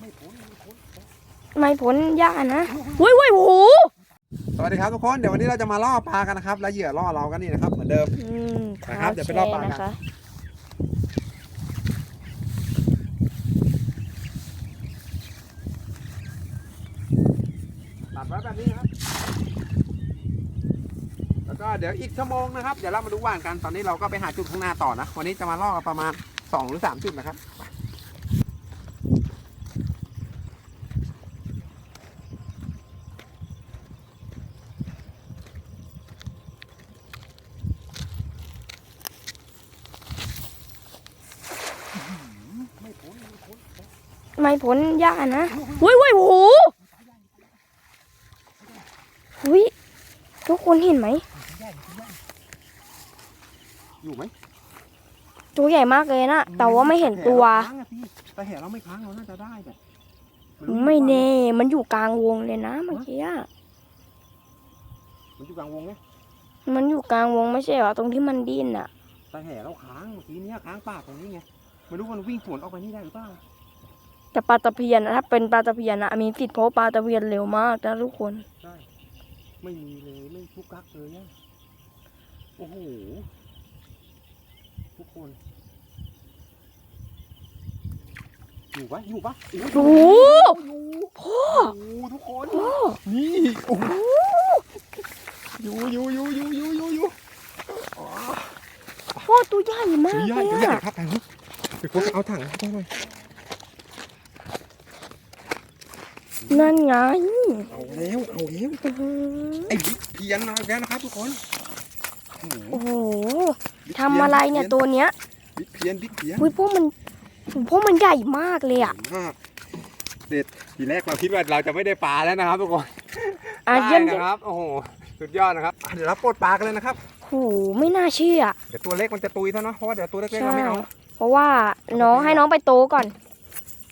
ไม่พ้นไม่พ้นไม่พ้นยากนะอุ้ยอุ้ยโหสวัสดีครับทุกคน เดี๋ยววันนี้เราจะมาล่อปลากันนะครับ และเหยื่อล่อเรากันนี่นะครับ เหมือนเดิมนะครับ เดี๋ยวไปรอปลากันตัดไว้แบบนี้นะครับ แล้วก็เดี๋ยวอีกชั่วโมงนะครับ เดี๋ยวเรามาดูว่านกัน ตอนนี้เราก็ไปหาจุดข้างหน้าต่อนะ วันนี้จะมาล่อกันประมาณ2หรือ3จุดนะครับ ไม่พ้นไม่พ้น ไม่พ้นยากนะอุ้ยอุ้ยโอ้โหอุ้ยทุกคนเห็นไหมอยู่ไหมตัวใหญ่มากเลยนะแต่ว่าไม่เห็นตัวค้างอะพี่แต่แห่เราไม่ค้างเราน่าจะได้แบบไม่แน่มันอยู่กลางวงเลยนะเมื่อกี้อะมันอยู่กลางวงไงมันอยู่กลางวงไม่ใช่เหรอตรงที่มันดิ้นอะแต่แห่เราค้างเมื่อกี้เนี้ยค้างปากตรงนี้ไงไม่รู้มันวิ่งสวนออกไปนี่ได้หรือเปล่า แต่ปลาตะเพียนนะถ้าเป็นปลาตะเพียนนะมีสิทธิ์เพราะปลาตะเพียนเร็วมากนะทุกคนใช่ไม่มีเลยไม่ทุกกักเลยอะโอ้โหทุกคน อยู่ปะอยู่ปะโอ้โอ้โหอยู่พ่อโอ้โหทุกคนพ่อนี่โอ้โหอยู่อยู่อยู่อยู่อยู่อยู่อยู่อ๋อพ่อตัวใหญ่มากตัวใหญ่เลยตัวใหญ่อะครับทางนี้ไปคนเอาถังให้ได้หน่อย นั่นไง เอาแล้วเอาแล้วอื้อหือไอ้บิ๊กเพียนมาอีกแล้วนะครับทุกคนโอ้โหโอ้โหบิ๊กทำอะไรเนี่ยตัวเนี้ยบิ๊กเพียนบิ๊กเพียน อุ้ยพวกมันพวกมันใหญ่มากเลยอะมากเด็ดทีแรกเราคิดว่าเราจะไม่ได้ปลาแล้วนะครับทุกคนอะได้เยี่ยมนะครับโอ้โหสุดยอดนะครับอะเดี๋ยวเราปลดปลากันเลยนะครับโหไม่น่าเชื่อเดี๋ยวตัวเล็กมันจะตุยเท่านะเพราะว่าเดี๋ยวตัวเล็กๆใช่เราไม่เอาเพราะว่าน้องให้น้องไปโตก่อน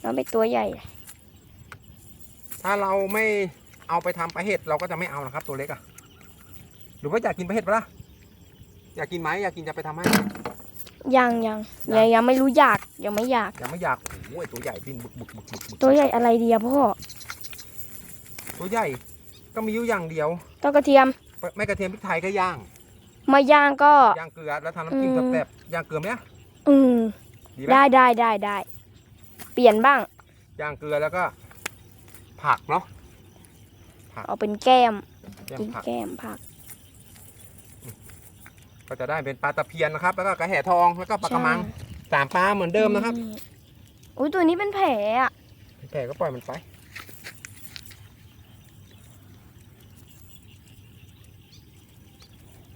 น้องไปตัวใหญ่ ถ้าเราไม่เอาไปทำปลาเห็ดเราก็จะไม่เอานะครับตัวเล็กอะหรือว่าอยากกินปลาเห็ดปะล่ะอยากกินไหมอยากกินจะไปทำให้ยังยังยังยังไม่รู้อยากยังไม่อยากยังไม่อยากโอ้ยตัวใหญ่ดิ้นบึกบึกบึกบึกบึกตัวใหญ่อะไรดีอะพ่อตัวใหญ่ก็มีอยู่อย่างเดียวตัวกระเทียมไม่ไม่กระเทียมพริกไทยก็ย่างมาย่างก็ย่างเกลือแล้วทำน้ำจิ้มอืมแซ่บๆย่างเกลือไหมอะอืมดีไหมได้ได้ได้ได้เปลี่ยนบ้างย่างเกลือแล้วก็ ผักเนาะ เอาเป็นแก้มย่างกินผัก แก้มผัก ก็จะได้เป็นปลาตะเพียนนะครับ แล้วก็กระแห่ทอง แล้วก็ปลากระมังสามปลาเหมือนเดิมนะครับอือุ้ยตัวนี้เป็นแผลอะแผ่ก็ปล่อยมันไป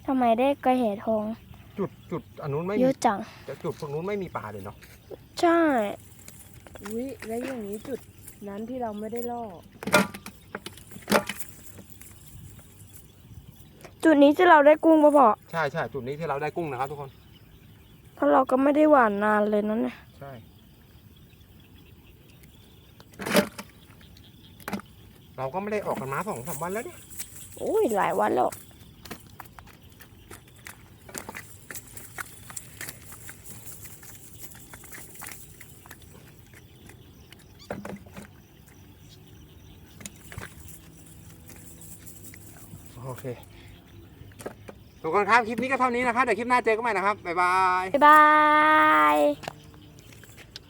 ทำไมได้กระแหทอง จุดจุดอันนู้นไม่เยมีอะจังแต่จุดพวกนู้นไม่มีปลาเลยเนาะ ใช่ อุ้ยแล้วอย่างนี้จุด นั้นที่เราไม่ได้ล่อ จุดนี้ที่เราได้กุ้งปะพอใช่ใช่จุดนี้ที่เราได้กุ้งนะครับ ทุกคน เพราะเราก็ไม่ได้หวานนานเลยนั่นเนี่ยใช่เราก็ไม่ได้ออกกันมาสองสามวันแล้วเนี่ยโอ้ยหลายวันแล้ว โอเคทุกคนครับ คลิปนี้ก็เท่านี้นะครับ เดี๋ยวคลิปหน้าเจอกันใหม่นะครับ บ๊ายบาย บ๊ายบาย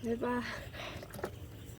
บ๊ายบาย